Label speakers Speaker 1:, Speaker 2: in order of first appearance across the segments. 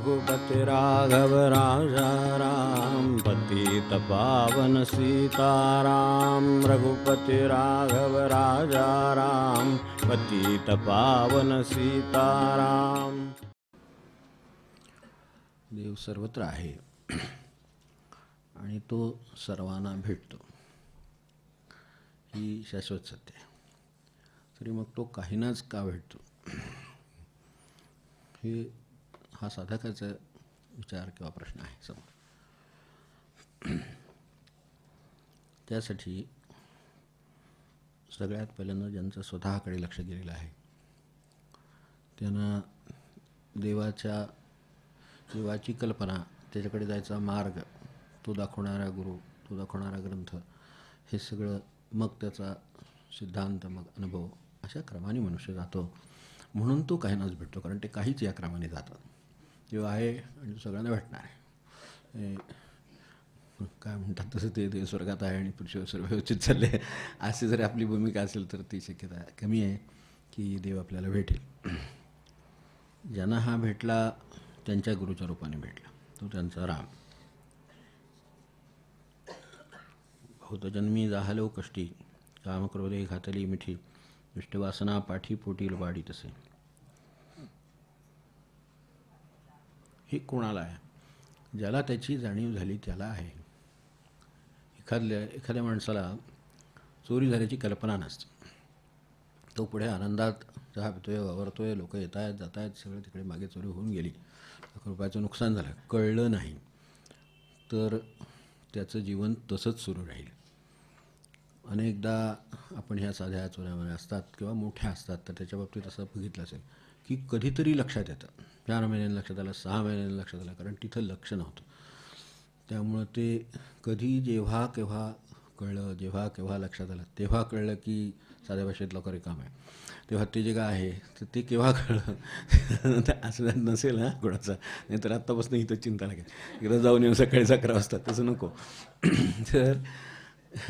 Speaker 1: रघुपति राघव राजा राम पतित पावन सीताराम। रघुपति राघव राजा राम पतित पावन सीताराम।
Speaker 2: देव सर्वत्र आहे आणि तो सर्वांना भेटतो. ही शाश्वत सत्य आहे. तरी मग तो काहींनाच का भेटतो? हे हा साधकाचा विचार किंवा प्रश्न आहे समोर. त्यासाठी सगळ्यात पहिल्यांदा ज्यांचं स्वतःकडे लक्ष गेलेलं आहे त्यांना देवाच्या देवाची कल्पना त्याच्याकडे जायचा मार्ग तो दाखवणारा गुरु तो दाखवणारा ग्रंथ हे सगळं मग त्याचा सिद्धांत मग अनुभव अशा क्रमाने मनुष्य जातो. म्हणून तो काहींनाच भेटतो कारण ते काहीच या क्रमाने जातात. देव आहे आणि सगळ्यांना भेटणार आहे. काय म्हणतात तसं ते देव स्वर्गात आहे आणि पुरुष सर्व व्यवस्थित चालले आहे. अशी जर आपली भूमिका असेल तर ती शक्यता कमी आहे की देव आपल्याला भेटेल. ज्यांना हा भेटला त्यांच्या गुरुच्या रूपाने भेटला. तो त्यांचा राम. बहुतजन्मी जाहलो कष्टी कामक्रोधे घातली मिठी दुष्टवासना पाठी पोटील वाढी तसे हे कोणाला आहे? ज्याला त्याची जाणीव झाली त्याला आहे. एखाद्या एखाद्या माणसाला चोरी झाल्याची कल्पना नसते. तो पुढे आनंदात चहा पितोय वावरतोय लोक येत आहेत जात आहेत सगळं तिकडे मागे चोरी होऊन गेली. लाख रुपयाचं नुकसान झालं. कळलं नाही. तर त्याचं जीवन तसंच सुरू राहील. अनेकदा आपण ह्या साध्या चोऱ्यामध्ये असतात किंवा मोठ्या असतात तर त्याच्या बाबतीत असं बघितलं असेल. की कधीतरी लक्षात येतं. चार महिन्यांनी लक्षात आलं सहा महिन्यांनी लक्षात आलं कारण तिथं लक्ष नव्हतं. त्यामुळं ते कधी जेव्हा केव्हा कळलं जेव्हा केव्हा लक्षात आलं तेव्हा कळलं की साध्या भाषेत लवकर रिकाम आहे. तेव्हा ते जे काय आहे तर ते केव्हा कळलं? असं नसेल ना कोणाचा? नाही तर आत्तापासून इथं चिंता लागेल. एकदा जाऊन येऊन सकाळी अकरा वाजता तसं नको. तर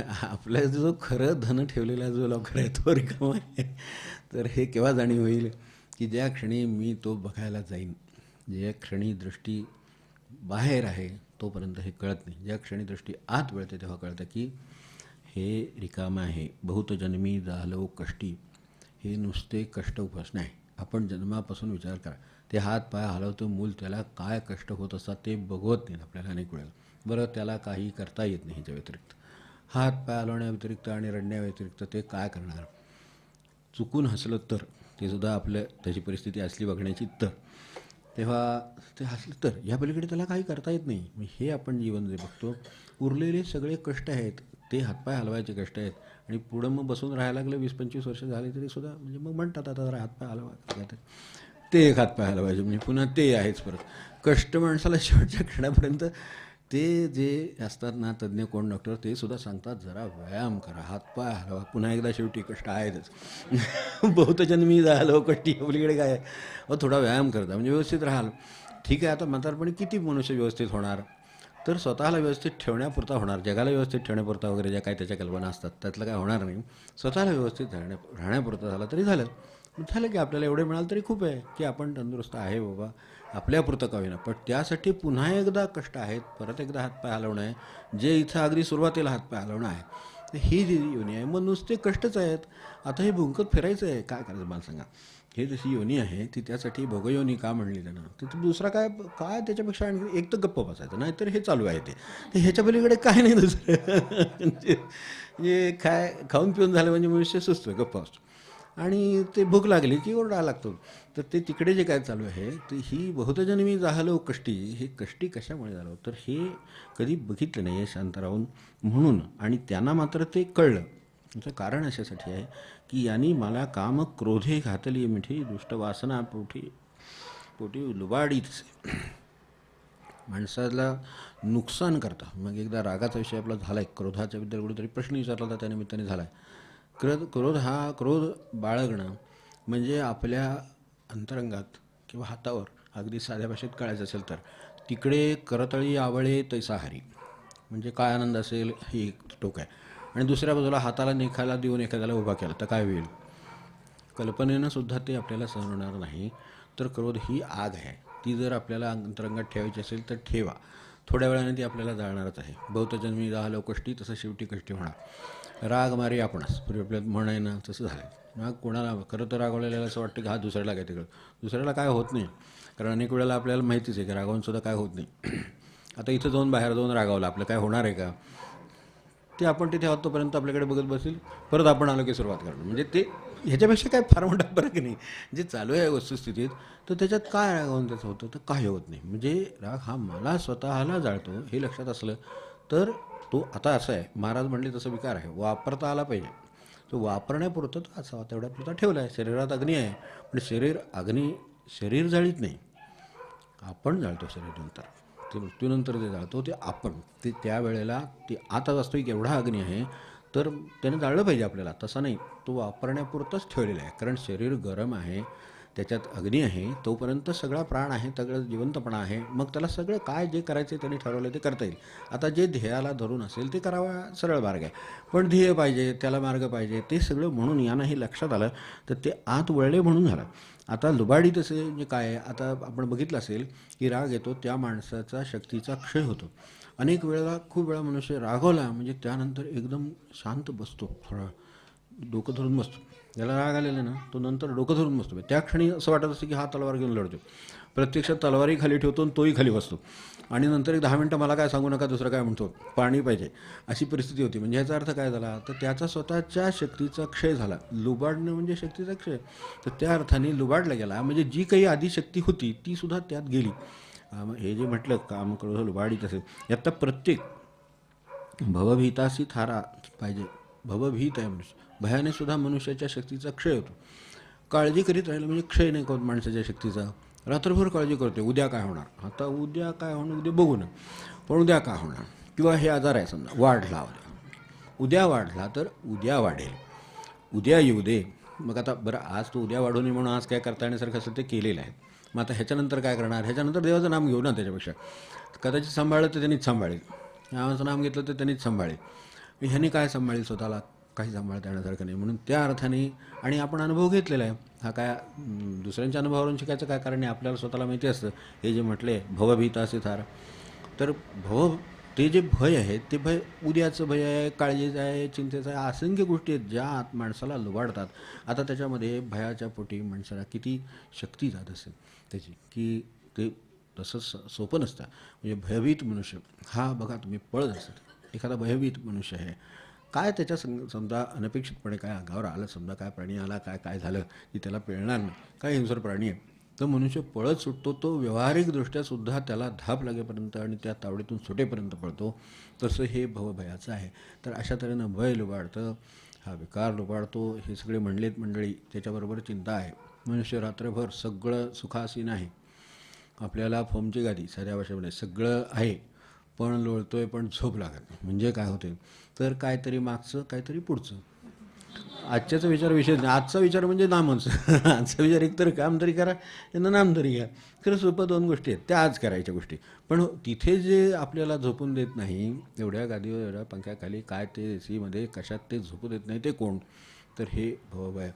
Speaker 2: आपल्या जो खरं धन ठेवलेला जो लवकर आहे तो रिकामा आहे. तर हे केव्हा जाणीव होईल? की ज्या क्षणी मी तो बघायला जाईन ज्या क्षणी दृष्टी बाहेर आहे तोपर्यंत हे कळत नाही. ज्या क्षणी दृष्टी आत वळते तेव्हा कळतं की हे रिकामं आहे. बहुतजन्मी जालो झालो कष्टी. हे नुसते कष्ट उपासणे आहे. आपण जन्मापासून विचार करा. ते हात पाय हलवतो मूल त्याला काय कष्ट होत असतात ते बघवत नाहीत आपल्याला अनेक वेळेला बरं त्याला काही करता येत नाही ह्याच्या व्यतिरिक्त. हात पाय हलवण्याव्यतिरिक्त आणि रडण्याव्यतिरिक्त ते काय करणार? चुकून हसलं तर ते सुद्धा आपलं त्याची परिस्थिती असली बघण्याची तर तेव्हा ते हसलं तर ह्या पलीकडे त्याला काही करता येत नाही. मग हे आपण जीवन जे बघतो उरलेले सगळे कष्ट आहेत ते हातपाय हलवायचे कष्ट आहेत. आणि पुढं मग बसून राहायला लागलं वीस पंचवीस वर्ष झाले तरी सुद्धा म्हणजे मग म्हणतात आता जरा हातपाय हलवा. तर ते एक हातपाय हलवायचे म्हणजे पुन्हा ते आहेच परत. कष्ट माणसाला शेवटच्या क्षणापर्यंत ते जे असतात ना तज्ज्ञ कोण डॉक्टर ते सुद्धा सांगतात जरा व्यायाम करा हातपाय हलवा पुन्हा एकदा शेवटी कष्ट आहेतच. बहुतजन्मी झालो कष्टी आपलीकडे काय व थोडा व्यायाम करता म्हणजे व्यवस्थित राहाल. ठीक आहे आता म्हातारपणी किती मनुष्य व्यवस्थित होणार? तर स्वतःला व्यवस्थित ठेवण्यापुरता होणार जगाला व्यवस्थित ठेवण्यापुरता वगैरे ज्या काही त्याच्या कल्पना असतात त्यातलं काय होणार नाही. स्वतःला व्यवस्थित राहण्या राहण्यापुरता झाला तरी झालं झालं की आपल्याला एवढे मिळालं तरी खूप आहे की आपण तंदुरुस्त आहे बाबा. आपल्यापुरतं का होईना. पण त्यासाठी पुन्हा एकदा कष्ट आहेत परत एकदा हातपाय हलवणं आहे जे इथं अगदी सुरुवातीला हातपाय हलवणं आहे. तर ही जी योनी आहे मग नुसते कष्टच आहेत. आता हे भुंकत फिरायचं आहे काय करायचं मला सांगा. हे जशी योनी आहे ती त्यासाठी भोगयोनी का म्हणली त्यानं तर दुसरा काय काय त्याच्यापेक्षा आणखी एक तर गप्प बसायचं नाहीतर हे चालू आहे ते. तर ह्याच्या पलीकडे काय नाही दुसरं. म्हणजे म्हणजे काय खाऊन पिऊन झालं म्हणजे मनुष्य सुचतो गप्प असतो आणि ते भूक लागली की ओरडा लागतो. तर ते तिकडे जे काय चालू आहे तर ही बहुतजन्मी झालो कष्टी हे कष्टी कशामुळे झालं? तर हे कधी बघितलं नाही आहे शांत राहून म्हणून. आणि त्यांना मात्र ते कळलं. त्याचं कारण अशासाठी आहे की यांनी मला काम क्रोधे घातली मिठी दुष्ट वासना पोटी पोटी लुबाडीत माणसाला नुकसान करता. मग एकदा रागाचा विषय आपला झाला आहे क्रोधाच्याबद्दल कुठेतरी प्रश्न विचारला होता त्या निमित्ताने झाला आहे क्रोध क्रोध हा क्रोध बाळगणं म्हणजे आपल्या अंतरंगात किंवा हातावर अगदी साध्या भाषेत कळायचं असेल तर तिकडे करतळी आवळे तैसा हरी म्हणजे काय आनंद असेल ही एक टोक आहे. आणि दुसऱ्या बाजूला हाताला निखायला देऊन एखाद्याला उभा केला तर काय होईल? कल्पनेनं सुद्धा ते आपल्याला सहन होणार नाही. तर क्रोध ही आग आहे. ती जर आपल्याला अंतरंगात ठेवायची असेल तर ठेवा. थोड्या वेळाने ती आपल्याला जाळणारच आहे. बहुतजन्मी राहिलो कष्टी तसं शेवटी कष्टी म्हणा. राग मारी आपणास. पूर्वी आपल्यात म्हण आहे ना तसं झालं मग कोणाला खरं तर रागवलेल्याला असं वाटतं की हा दुसऱ्याला काय तिकडं दुसऱ्याला काय होत नाही. कारण अनेक वेळेला आपल्याला माहितीच आहे की रागावूनसुद्धा काय होत नाही. आता इथं जाऊन बाहेर जाऊन रागावलं आपलं काय होणार आहे का? ते आपण तिथे आहोत तोपर्यंत आपल्याकडे बघत बसेल परत आपण आलो की सुरुवात करणं म्हणजे ते ह्याच्यापेक्षा काय फार मोठा फरक नाही. जे चालू आहे वस्तुस्थितीत तर त्याच्यात काय रागावून त्याचं होतं? तर काही होत नाही. म्हणजे राग हा मला स्वतःला जाळतो हे लक्षात असलं तर तो आता असं आहे. महाराज म्हणले तसं विकार आहे. वापरता आला पाहिजे. तो वापरण्यापुरतं तो असावा तेवढ्यापुरता ठेवला आहे. शरीरात अग्नी आहे. पण शरीर अग्नी शरीर जाळीत नाही. आपण जाळतो शरीरानंतर. ते मृत्यूनंतर जे जाळतो ते आपण. ते त्यावेळेला ते आता वास्तविक एवढा अग्नी आहे तर त्याने जाळलं पाहिजे आपल्याला. तसं नाही. तो वापरण्यापुरतंच ठेवलेला आहे. कारण शरीर गरम आहे त्याच्यात अग्नी आहे तोपर्यंत सगळा प्राण आहे सगळं जिवंतपणा आहे. मग त्याला सगळं काय जे करायचं त्यांनी ठरवलं ते करता येईल. आता जे ध्येयाला धरून असेल ते करावा सरळ मार्ग आहे. पण ध्येय पाहिजे त्याला मार्ग पाहिजे ते सगळं म्हणून यांनाही लक्षात आलं तर ते आत वळले म्हणून झालं. आता लुबाडी तसे जे काय आहे आता आपण बघितलं असेल की राग येतो त्या माणसाचा शक्तीचा क्षय होतो. अनेक वेळेला खूप वेळा मनुष्य रागवला म्हणजे त्यानंतर एकदम शांत बसतो थोडा डोकं धरून बसतो. ज्याला राग आलेला ना तो नंतर डोकं धरून बसतो. त्या क्षणी असं वाटत असतं की हा तलवार घेऊन लढतो. प्रत्यक्षात तलवारही खाली ठेवतो आणि तोही खाली बसतो. आणि नंतर एक दहा मिनटं मला काय सांगू नका दुसरं काय म्हणतो? पाणी पाहिजे. अशी परिस्थिती होती. म्हणजे ह्याचा अर्थ काय झाला? तर त्याचा स्वतःच्या शक्तीचा क्षय झाला. लुबाडणं म्हणजे शक्तीचा क्षय. तर त्या अर्थाने लुबाडला गेला. म्हणजे जी काही आधी शक्ती होती ती सुद्धा त्यात गेली. काम मग हे जे म्हटलं काम करू लुबाडीत असेल यात प्रत्येक भवभीतासी थारा पाहिजे. भवभीत आहे मनुष्य. भयाने सुद्धा मनुष्याच्या शक्तीचा क्षय होतो. काळजी करीत राहिलं म्हणजे क्षय नाही होत माणसाच्या शक्तीचा. रात्रभर काळजी करते उद्या काय होणार? आता उद्या काय होणार? उद्या बघू ना. पण उद्या काय होणार? किंवा हे आजार आहे समजा वाढला उद्या. उद्या वाढला तर उद्या वाढेल. उद्या येऊ दे. मग आता बरं आज तो उद्या वाढू नये म्हणून आज काय करता येण्यासारखं असेल ते केलेलं आहे. मग आता ह्याच्यानंतर काय करणार? ह्याच्यानंतर देवाचं नाम घेऊ ना त्याच्यापेक्षा. कदाचित सांभाळलं तर त्यांनीच सांभाळेल. नावाचं नाम घेतलं तर त्यांनीच सांभाळेल. ह्यांनी ह्याने काय सांभाळेल स्वतःला? काही सांभाळता येण्यासारखं नाही. म्हणून त्या अर्थाने आणि आपण अनुभव घेतलेला आहे. हा काय दुसऱ्यांच्या अनुभवावरून शिकायचं काय कारण आहे? आपल्याला स्वतःला माहिती असतं. हे जे म्हटले भवभीत असे थार. तर भव ते जे भय आहे ते भय उद्याचं भय आहे काळजीचं आहे चिंतेचं आहे असंख्य गोष्टी आहेत ज्या आत माणसाला लुबाडतात. आता त्याच्यामध्ये भयाच्या पोटी माणसाला किती शक्ती जात असेल. त्याची की ते तसं स सोपं नसतं. म्हणजे भयभीत मनुष्य हा बघा तुम्ही पळत असत एखादा भयभीत मनुष्य आहे काय त्याच्या सं समजा अनपेक्षितपणे काय अंगावर आलं समजा काय प्राणी आला काय काय झालं की त्याला पिळणार नाही काय हिंसर प्राणी आहे तर मनुष्य पळत सुटतो तो व्यावहारिकदृष्ट्या सुद्धा त्याला धाप लागेपर्यंत आणि त्या तावडीतून सुटेपर्यंत पळतो तसं हे भवभयाचं आहे. तर अशा तऱ्हेनं भय लुबाडतं हा विकार लुबाडतो हे सगळे म्हणलेत मंडळी त्याच्याबरोबर चिंता आहे. मनुष्य रात्रभर सगळं सुखासीन आहे आपल्याला फोमची गादी साध्या भाषेमध्ये म्हणजे सगळं आहे पण लोळतोय पण झोप लागत नाही. म्हणजे काय होते? तर काहीतरी मागचं काहीतरी पुढचं. आजच्याचा विचार विषय नाही. आजचा विचार म्हणजे नामच. आजचा विचार एकतर काम तरी करा यांना नाम तरी घ्या. खरं सोपं दोन गोष्टी आहेत. त्या आज करायच्या गोष्टी. पण तिथे जे आपल्याला झोपून देत नाही एवढ्या गादीवर एवढ्या पंख्याखाली काय ते एसीमध्ये कशात ते झोपू देत नाही ते कोण? तर हे भवाबाया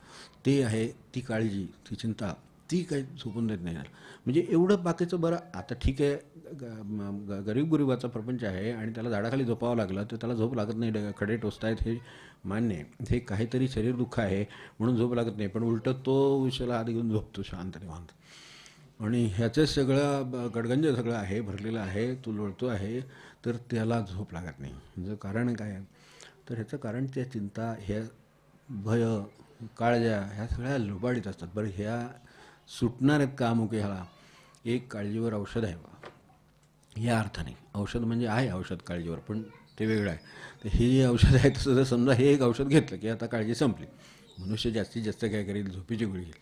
Speaker 2: ते आहे ती काळजी ती चिंता ती काही झोपून देत नाही. म्हणजे एवढं बाकीचं बरं आता ठीक आहे ग- ग- गरीब गरिबाचा प्रपंच आहे आणि त्याला झाडाखाली झोपावं लागलं तर त्याला झोप लागत नाही ड- खडे टोचतायत हे मान्य आहे. हे काहीतरी शरीर दुःख आहे म्हणून झोप लागत नाही पण उलटं तो विषयाला आधी घेऊन झोपतो शांत निवांत. आणि ह्याचं सगळं ब- गडगंज सगळं आहे भरलेलं आहे तो लोळतो आहे तर त्याला झोप लागत नाही. म्हणजे कारण काय तर ह्याचं कारण त्या चिंता ह्या भय काळज्या ह्या सगळ्या लुबाडीत असतात. बरं ह्या सुटणार आहेत का अमुक ह्याला एक काळजीवर औषध आहे बा. या अर्थाने औषध म्हणजे आहे औषध काळजीवर पण ते वेगळं आहे. तर हे जे औषध आहे तसं जर समजा हे एक औषध घेतलं की आता काळजी संपली. मनुष्य जास्तीत जास्त काय करेल? झोपेची गोळी घेईल.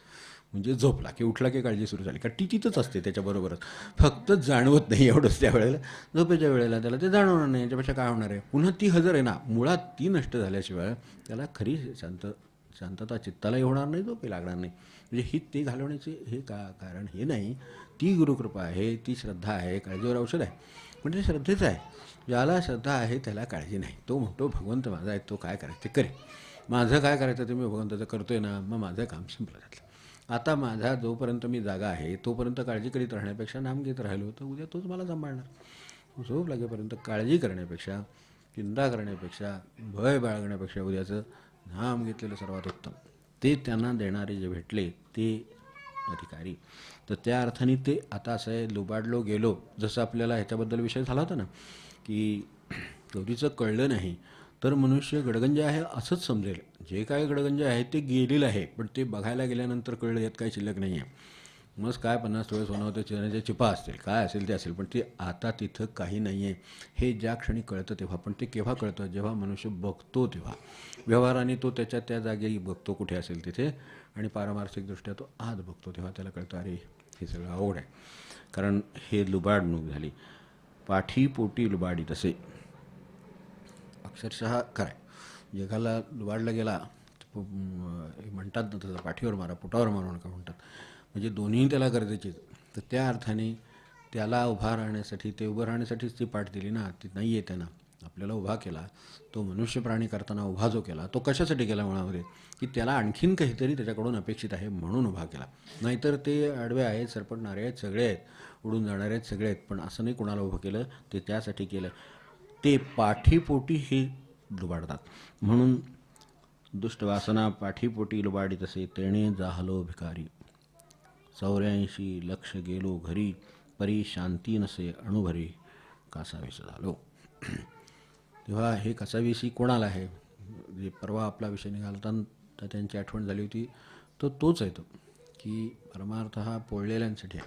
Speaker 2: म्हणजे झोपला की उठला की काळजी सुरू झाली. का ती तिथंच असते त्याच्याबरोबरच. फक्त जाणवत नाही एवढंच त्या वेळेला. झोपेच्या वेळेला त्याला ते जाणवणार नाही याच्यापेक्षा काय होणार आहे? पुन्हा ती हजर आहे ना मुळात ती नष्ट झाल्याशिवाय त्याला खरी शांत शांतता चित्तालाही होणार नाही झोपे लागणार नाही. म्हणजे ही ते घालवण्याचे हे का कारण हे नाही. ती गुरुकृपा आहे ती श्रद्धा आहे काळजीवर औषध आहे. म्हणजे श्रद्धेचं आहे. ज्याला श्रद्धा आहे त्याला काळजी नाही. तो म्हणतो भगवंत माझा आहे तो काय करायचं ते करे. माझं काय करायचं ते मी भगवंताचं करतोय ना मग माझं काम संपलं जातं आता माझा जोपर्यंत मी जागा आहे तोपर्यंत काळजी करीत राहण्यापेक्षा नाम घेत राहिलो तर उद्या तोच मला सांभाळणार. झोप लागेपर्यंत काळजी करण्यापेक्षा चिंता करण्यापेक्षा भय बाळगण्यापेक्षा उद्याचं नाम घेतलेलं सर्वात उत्तम. ते त्यांना देणारे जे भेटले ते अधिकारी. तर त्या अर्थाने ते आता असं आहे लुबाडलो गेलो. जसं आपल्याला ह्याच्याबद्दल विषय झाला होता ना की गौरीचं कळलं नाही तर मनुष्य गडगंज आहे असंच समजेल. जे काय गडगंज आहे ते गेलेलं आहे पण ते बघायला गेल्यानंतर कळलं यात काही शिल्लक नाही आहे मग काय पन्नास थोडे सोनं होतं चिरण्याच्या चिपा असतील काय असेल ते असेल पण ते आता तिथं काही नाही आहे हे ज्या क्षणी कळतं तेव्हा पण ते केव्हा कळतं? जेव्हा मनुष्य बघतो तेव्हा. व्यवहाराने तो त्याच्या त्या जागी बघतो कुठे असेल तिथे आणि पारमार्थिकदृष्ट्या तो आज बघतो तेव्हा त्याला कळतं अरे हे सगळं आवड आहे. कारण हे लुबाडणूक झाली. पाठीपोटी लुबाडी तसे. अक्षरशः खरं आहे. जगाला लुबाडला गेला म्हणतात ना त्याचा पाठीवर मारा पोटावर मारून का म्हणतात. म्हणजे दोन्ही त्याला गरजेचे तर त्या अर्थाने त्याला उभा राहण्यासाठी ते उभं राहण्यासाठीच ती पाठ दिली ना ती नाही आहे त्यांना. आपल्याला उभा केला तो मनुष्य प्राणी करताना उभा जो केला तो कशासाठी केला मुळामध्ये की त्याला आणखीन काहीतरी त्याच्याकडून अपेक्षित आहे म्हणून उभा केला. नाहीतर ते आडवे आहेत सरपटणारे आहेत सगळे आहेत उडून जाणारे आहेत सगळे आहेत पण असं नाही कोणाला उभं केलं ते त्यासाठी केलं. ते पाठीपोटी हे लुबाडतात. म्हणून दुष्टवासना पाठीपोटी लुबाडी तसे तेणे जाहलो भिकारी. चौऱ्याऐंशी लक्ष गेलो घरी परी शांती नसे अणुभरी कासावीस झालो. तेव्हा हे कसावीसी कोणाला आहे? जे परवा आपला विषय निघाला तर त्यांची आठवण झाली होती. तो तोच आहे तो की परमार्थ हा पोळलेल्यांसाठी आहे.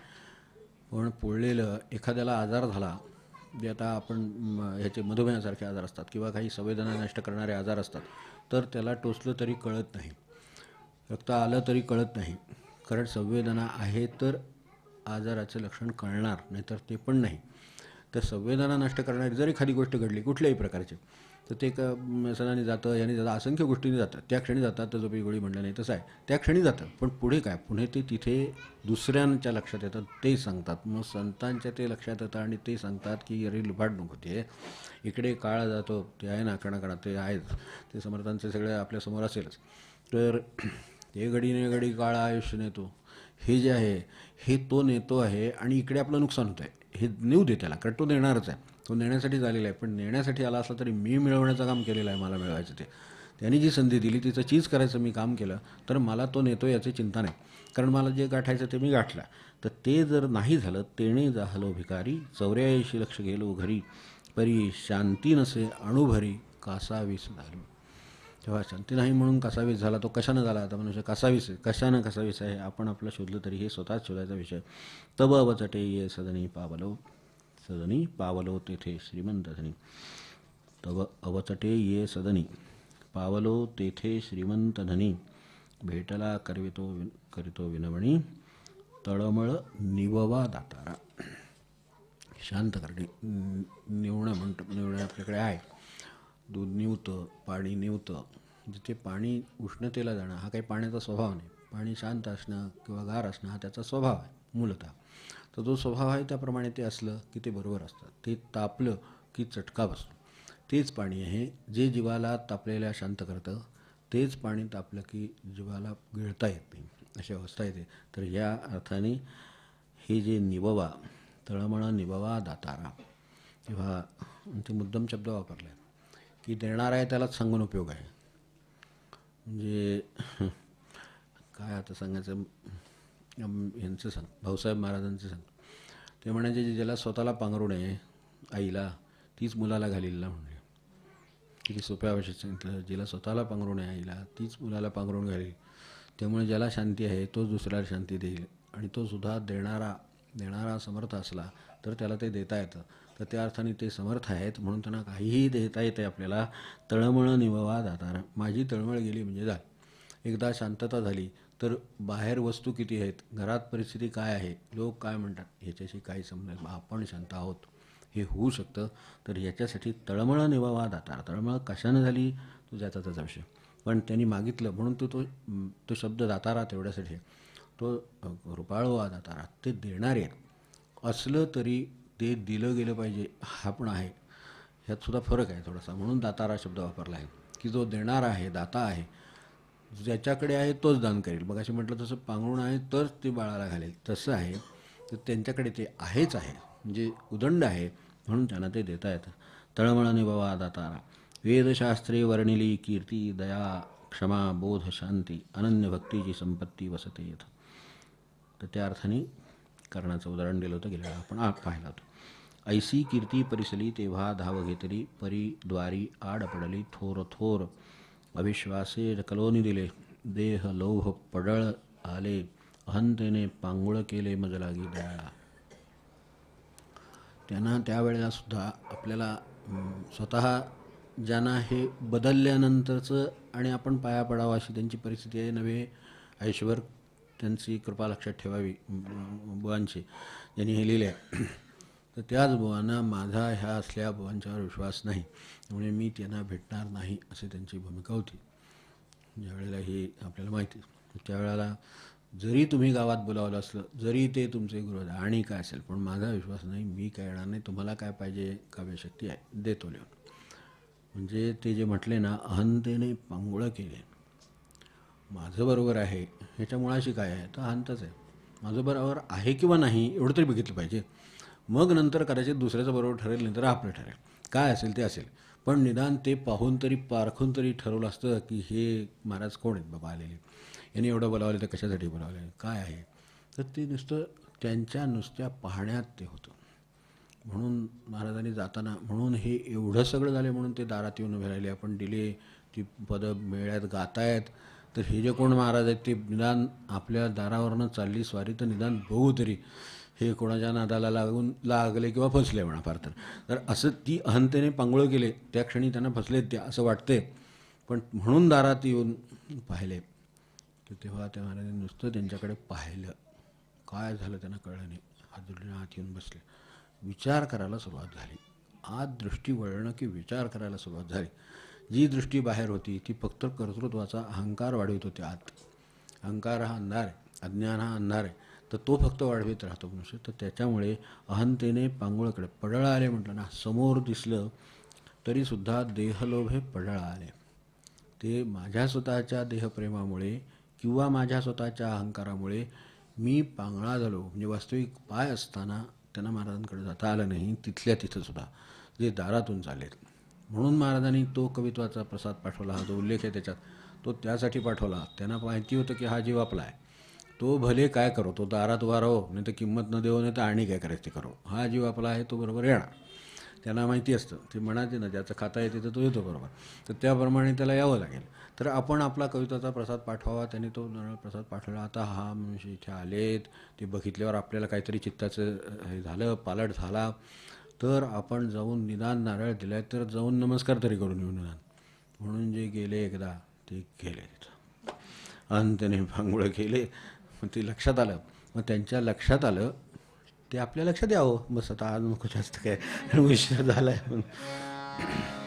Speaker 2: पण पोळलेलं एखाद्याला आजार झाला जे आता आपण म, ह्याचे मधुमेहासारखे आजार असतात किंवा काही संवेदना नष्ट करणारे आजार असतात तर त्याला टोचलं तरी कळत नाही. रक्त आलं तरी कळत नाही. कारण संवेदना आहे तर आजाराचं लक्षण कळणार नाहीतर ते पण नाही. तर संवेदना नष्ट करणारी जर एखादी गोष्ट घडली कुठल्याही प्रकारची तर ते का सणाने जातं याने जातं असंख्य गोष्टीने जातं. त्या क्षणी जातात तर झोपी गोळी म्हणलं नाही तसं आहे. त्या क्षणी जातं. पण पुढे काय? पुढे ते तिथे दुसऱ्यांच्या लक्षात येतात ते सांगतात. मग संतांच्या ते लक्षात येतं आणि ते सांगतात की अरे नको होते इकडे काळ जातो. ते आहे ना कणाकणा ते आहेच. ते समर्थांचे सगळे आपल्यासमोर असेलच. तर ते घडी घडी काळ आयुष्य नेतो. हे जे आहे हे तो नेतो आहे आणि इकडे आपलं नुकसान होतं आहे हे नेऊ दे त्याला. कारण तो देणारच आहे. तो नेण्यासाठी झालेला आहे. पण नेण्यासाठी आला असला तरी मी मिळवण्याचं काम केलेलं आहे मला मिळवायचं ते. त्यांनी जी संधी दिली तिचं चीज करायचं मी काम केलं तर मला तो नेतो याची चिंता नाही. कारण मला जे गाठायचं ते मी गाठलं. तर ते जर नाही झालं तेणे झालो भिकारी चौऱ्याऐंशी लक्ष गेलो घरी परी शांती नसे अणुभरी कासावीस झालो. तेव्हा शांती नाही म्हणून कसावीस झाला तो कशानं झाला? आता मनुष्य कसावीस आहे. कशानं कसावीस आहे? आपण आपलं शोधलं तरी हे स्वतःच शोधायचा विषय. तब अवचटे ये सदनी पावलो. सदनी पावलो तेथे श्रीमंत धनी अवचटे ये सदनी। पावलो तेथे श्रीमंत धनी भेटला करवितो विन करितो विनवणी। तळमळ निववा दातारा। शांत करणे निवणं म्हणतो निवणं आपल्याकडे आहे। दूध निवतं पाणी निवतं। जिथे पाणी उष्णतेला जाणं हा काही पाण्याचा स्वभाव नाही. पाणी शांत असणं किंवा गार असणं हा त्याचा स्वभाव आहे मूलतः. तर जो स्वभाव आहे त्याप्रमाणे ते असलं की ते बरोबर असतं. ते तापलं की चटका बसतो. तेच पाणी आहे जे जीवाला तापलेल्या शांत करतं तेच पाणी तापलं की जीवाला गिळता येत नाही. अशी अवस्था येते. तर या अर्थाने हे जे निववा तळमळ निववा दातारा किंवा ते मुद्दम शब्द वापरले की देणारा आहे त्यालाच सांगून उपयोग आहे. म्हणजे काय आता सांगायचं? यांचं सांग भाऊसाहेब महाराजांचं सांग. ते म्हणायचे जे ज्याला स्वतःला पांघरू नये आईला तीच मुलाला घालीला म्हणजे किती सोप्या भाषेत सांगितलं. जिला स्वतःला पांघरून आहे आईला तीच मुलाला पांघरून घालील. त्यामुळे ज्याला शांती आहे तोच दुसऱ्याला शांती देईल. आणि तो सुद्धा देणारा देणारा समर्थ असला तर त्याला ते देता येतं. तर त्या अर्थाने ते समर्थ आहेत म्हणून त्यांना काहीही देता येते आपल्याला. तळमळ निववा जाताना माझी तळमळ गेली म्हणजे झाली. एकदा शांतता झाली. तर बाहेर वस्तू किती आहेत घरात परिस्थिती काय आहे लोक काय म्हणतात ह्याच्याशी काही समजा आपण शांत आहोत. हे होऊ शकतं. तर याच्यासाठी तळमळ निवावा दातार. तळमळ कशानं झाली तो ज्याचा त्याचा विषय. पण त्यांनी मागितलं म्हणून तो तो तो शब्द दातारा तेवढ्यासाठी तो रुपाळवा दातारा. ते देणारे आहेत. असलं तरी ते दिलं गेलं पाहिजे हा पण आहे. ह्यात सुद्धा फरक आहे थोडासा. म्हणून दातारा शब्द वापरला आहे की जो देणारा आहे दाता आहे ज्याच्याकडे आहे तोच दान करेल. मग असे म्हटलं तसं पांघरुण आहे तरच ते बाळाला घालेल. तसं आहे. तर त्यांच्याकडे ते आहेच आहे. म्हणजे उदंड आहे म्हणून त्यांना ते देता येतं. तळमळाने बाबा दातारा. वेदशास्त्रे वर्णिली कीर्ती दया क्षमा बोध शांती अनन्य भक्तीची संपत्ती वसते येतं. तर त्या अर्थाने कर्णाचं उदाहरण दिलं होतं गेल्या आपण आत पाहिला होतो. ऐसी कीर्ती परिसली तेव्हा धाव घेतली परी द्वारी आड पडली थोर थोर अविश्वासे कलोनी दिले देह लौह पडळ आले अहंतेने पांगुळ केले मज लागी दयाळा त्यांना त्यावेळेला सुद्धा आपल्याला स्वतः ज्यांना हे बदलल्यानंतरचं आणि आपण पाया पडावा अशी त्यांची परिस्थिती आहे नव्हे ऐश्वर त्यांची कृपा लक्षात ठेवावी बुवांची ज्यांनी हे लिहिले आहे तर त्याच बुवांना माझा ह्या असल्या बुवांच्यावर विश्वास नाही. त्यामुळे मी त्यांना भेटणार नाही असे त्यांची भूमिका होती. ज्यावेळेला हे आपल्याला माहिती त्यावेळेला जरी तुम्ही गावात बोलावलं असलं जरी ते तुमचे गृह आणि काय असेल पण माझा विश्वास नाही मी काय येणार नाही तुम्हाला काय पाहिजे काव्यशक्ती आहे देतो लिहून. म्हणजे ते जे म्हटले ना अहंतेने पांगुळं केले. माझं बरोबर आहे ह्याच्या मुळाशी काय आहे तर अहंतच आहे. माझं बरोबर आहे किंवा नाही एवढं तरी बघितलं पाहिजे. मग नंतर कदाचित दुसऱ्याचं बरोबर ठरेल नंतर आपलं ठरेल. काय असेल ते असेल. पण निदान ते पाहून तरी पारखून तरी ठरवलं असतं की हे महाराज कोण आहेत बाबा आलेले? यांनी एवढं बोलावले तर कशासाठी बोलावले? काय आहे? तर ते नुसतं त्यांच्या नुसत्या पाहण्यात ते होतं. म्हणून महाराजांनी जाताना म्हणून हे एवढं सगळं झालं म्हणून ते दारात येऊन उभे राहिले. आपण दिले ती पदं मेळ्यात गातायत. तर हे जे कोण महाराज आहेत ते निदान आपल्या दारावरनं चालली स्वारी तर निदान बघू तरी. हे कोणाच्या नादाला लागून लागले किंवा फसले म्हणा फार तर. तर असं ती अहंतेने पांगुळं केले त्या क्षणी त्यांना फसलेत ते असं वाटते पण म्हणून दारात येऊन पाहिले. तर तेव्हा त्या महाराजांनी नुसतं त्यांच्याकडे पाहिलं. काय झालं त्यांना कळलं नाही. हात आत येऊन बसले. विचार करायला सुरुवात झाली. आत दृष्टी वळणं की विचार करायला सुरुवात झाली. जी दृष्टी बाहेर होती ती फक्त कर्तृत्वाचा अहंकार वाढवित होती आत. अहंकार हा अंधार आहे. अज्ञान हा अंधार आहे. तर तो फक्त वाढवित राहतो मनुष्य. तर त्याच्यामुळे अहंतेने पांगुळाकडे पडळ आले म्हटलं ना समोर दिसलं तरीसुद्धा देहलोभे पडळ आले ते माझ्या स्वतःच्या देहप्रेमामुळे किंवा माझ्या स्वतःच्या अहंकारामुळे मी पांगळा झालो. म्हणजे वास्तविक पाय असताना त्यांना महाराजांकडे जाता आलं नाही तिथल्या तिथंसुद्धा जे दारातून चालेल म्हणून महाराजांनी तो कवित्वाचा प्रसाद पाठवला हा जो उल्लेख आहे त्याच्यात तो त्यासाठी पाठवला. त्यांना माहिती होतं की हा जीव आपला आहे. तो भले काय करो तो दारात वारो नाही तर किंमत न देऊ नाही तर आणि काय करायचं ते करो. हा जीव आपला आहे तो बरोबर येणार. त्यांना माहिती असतं. ते म्हणायचे ना ज्याचं खाता येते तर तो येतो बरोबर. तर त्याप्रमाणे त्याला यावं लागेल. तर आपण आपला कविताचा प्रसाद पाठवावा त्याने तो नारळ प्रसाद पाठवला. आता हा मनुष्य इथे आलेत. ते बघितल्यावर आपल्याला काहीतरी चित्ताचं हे झालं पालट झाला. तर आपण जाऊन निदान नारळ दिला तर जाऊन नमस्कार तरी करून येऊ निदान. म्हणून जे गेले एकदा ते गेले तिथं. आणि भांगुळं केले. मग ते लक्षात आलं. मग त्यांच्या लक्षात आलं ते आपल्या लक्षात यावं. बस आता आज नको जास्त काय. उशीर झाला आहे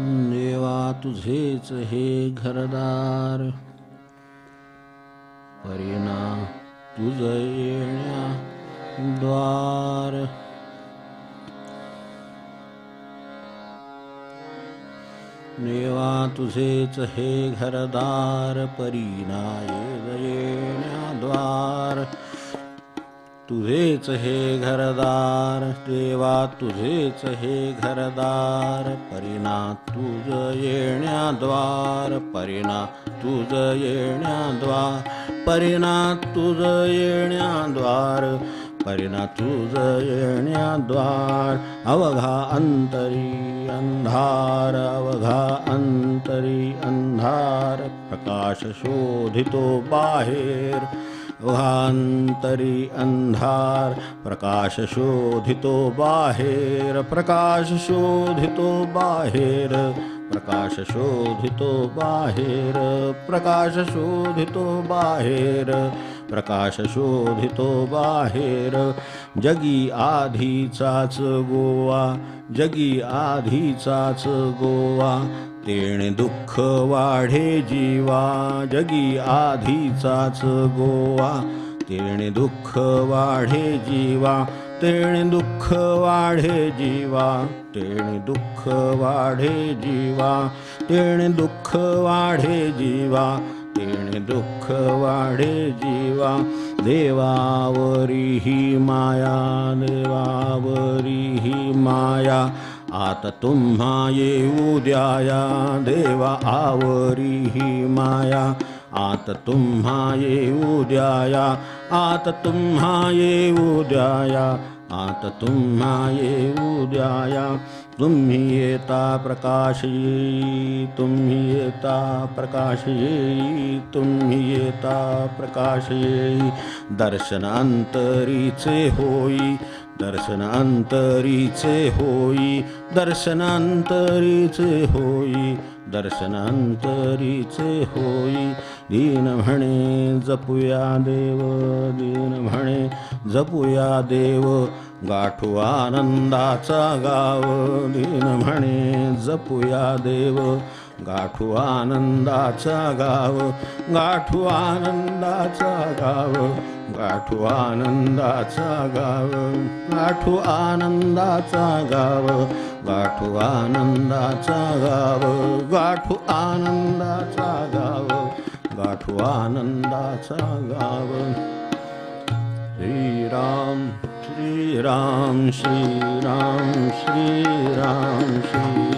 Speaker 2: देवा तुझेच हे घरदार. परिणा तुझ येण्या द्वार. देवा तुझेच हे घरदार परिणा येण्या द्वार. तुझेच हे घरदार देवा तुझेच हे घरदार. परिणा तुझ येण्याद्वार परिणा तुझ येण्याद्वार परिणा तुझ येण्याद्वार परिणा तुझ येण्याद्वार अवघा अंतरी अंधार अवघा अंतरी अंधार. प्रकाश शोधितो बाहेर
Speaker 1: वहांतरी अंधार प्रकाश शोधितो बाहेर प्रकाश शोधितो बाहेर प्रकाश शोधितो बाहेर प्रकाश शोधितो बाहेर प्रकाश शोधितो बाहेर जगी आधीचाच गोवा जगी आधीचाच गोवा. तेणे दुःख वाढे जीवा जगी आधीचाच गोवा. तेणे दुःख वाढे जीवा तेणे दुःख वाढे जीवा. तेणे दुःख वाढे जीवा तेणे दुःख वाढे जीवा. तेणे दुःख वाढे जीवा देवावरी ही माया देवावरी ही माया. आता तुम्हा येऊ द्याया देवा आवरी ही माया. आता तुम्हा येऊ द्याया आता तुम्हा येऊ द्याया. आता तुम्हा येऊ द्याया तुम्ही येता प्रकाश येई तुम्ही येता प्रकाश येई तुम्ही येता प्रकाश येई दर्शन अंतरीचे होई दर्शन अंतरीचे होई दर्शन अंतरीचे होई। दर्शनांतरीचे होई. दीन म्हणे जपुया देव दीन म्हणे जपुया देव. गाठू आनंदाचा गाव. दीन म्हणे जपुया देव. गाठू आनंदाचा गाव गाठू आनंदाचा गाव गाठू आनंदाचा गाव गाठू आनंदाचा गाव गाठू आनंदाचा गाव गाठू आनंदाचा गाव गाठू आनंदाचा गाव. श्रीराम श्रीराम श्रीराम श्रीराम श्री